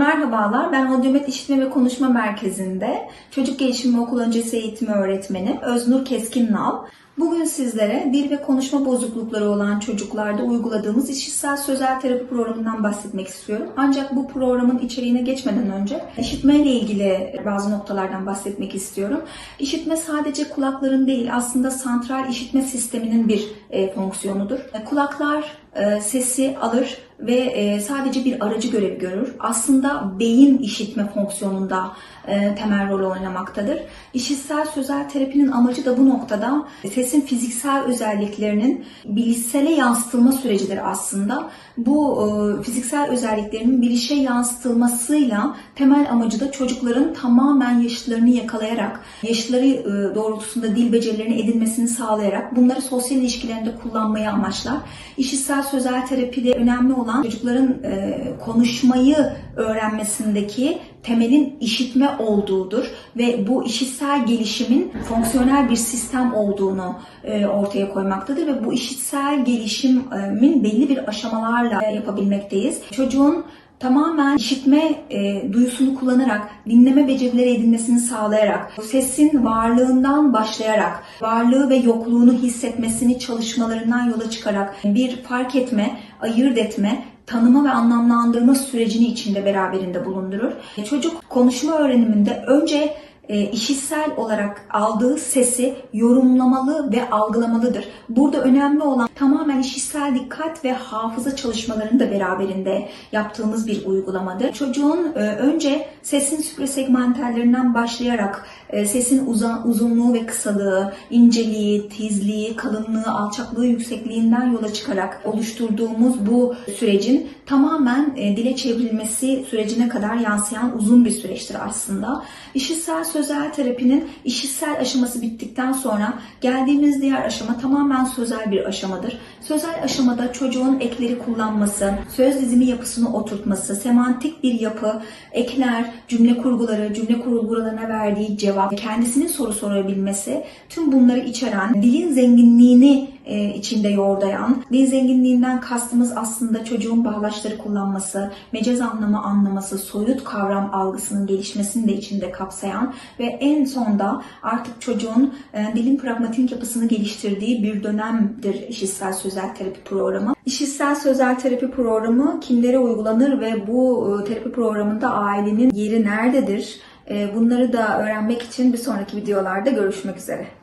Merhabalar, ben Audiomet İşitme ve Konuşma Merkezi'nde Çocuk Gelişimi Okul Öncesi Eğitimi Öğretmeni Öznur Keskin-Nal. Bugün sizlere dil ve konuşma bozuklukları olan çocuklarda uyguladığımız işitsel sözel terapi programından bahsetmek istiyorum. Ancak bu programın içeriğine geçmeden önce işitme ile ilgili bazı noktalardan bahsetmek istiyorum. İşitme sadece kulakların değil, aslında santral işitme sisteminin bir e, fonksiyonudur. Kulaklar e, sesi alır ve e, sadece bir aracı görevi görür. Aslında beyin işitme fonksiyonunda e, temel rol oynamaktadır. İşitsel sözel terapinin amacı da bu noktada sesin fiziksel özelliklerinin bilişsele yansıtılma sürecidir aslında. Bu e, fiziksel özelliklerinin bilişe yansıtılmasıyla temel amacı da çocukların tamamen yaşıtlarını yakalayarak, yaşları e, doğrultusunda dil becerilerini edinmesini sağlayarak bunları sosyal ilişkilerinde kullanmayı amaçlar. İşitsel sözel terapide önemli olan çocukların e, konuşmayı öğrenmesindeki temelin işitme olduğudur ve bu işitsel gelişimin fonksiyonel bir sistem olduğunu e, ortaya koymaktadır ve bu işitsel gelişimin belli bir aşamalarla yapabilmekteyiz. Çocuğun tamamen işitme e, duyusunu kullanarak, dinleme becerileri edinmesini sağlayarak, sesin varlığından başlayarak, varlığı ve yokluğunu hissetmesini çalışmalarından yola çıkarak bir fark etme, ayırt etme, tanıma ve anlamlandırma sürecini içinde beraberinde bulundurur. Çocuk konuşma öğreniminde önce e, işitsel olarak aldığı sesi yorumlamalı ve algılamalıdır. Burada önemli olan tamamen işitsel dikkat ve hafıza çalışmalarını da beraberinde yaptığımız bir uygulamadır. Çocuğun e, önce sesin süprasegmentallerinden başlayarak e, sesin uzun, uzunluğu ve kısalığı, inceliği, tizliği, kalınlığı, alçaklığı, yüksekliğinden yola çıkarak oluşturduğumuz bu sürecin tamamen e, dile çevrilmesi sürecine kadar yansıyan uzun bir süreçtir aslında. İşitsel sözel terapinin işitsel aşaması bittikten sonra geldiğimiz diğer aşama tamamen sözel bir aşamadır. Sözel aşamada çocuğun ekleri kullanması, söz dizimi yapısını oturtması, semantik bir yapı, ekler, cümle kurguları, cümle kurgularına verdiği cevap, kendisinin soru sorabilmesi, tüm bunları içeren, dilin zenginliğini içinde yoğurdayan, dil zenginliğinden kastımız aslında çocuğun bağlaçları kullanması, mecaz anlamı anlaması, soyut kavram algısının gelişmesini de içinde kapsayan ve en sonda artık çocuğun e, dilin pragmatik yapısını geliştirdiği bir dönemdir işitsel sözel terapi programı. İşitsel sözel terapi programı kimlere uygulanır ve bu e, terapi programında ailenin yeri nerededir? E, bunları da öğrenmek için bir sonraki videolarda görüşmek üzere.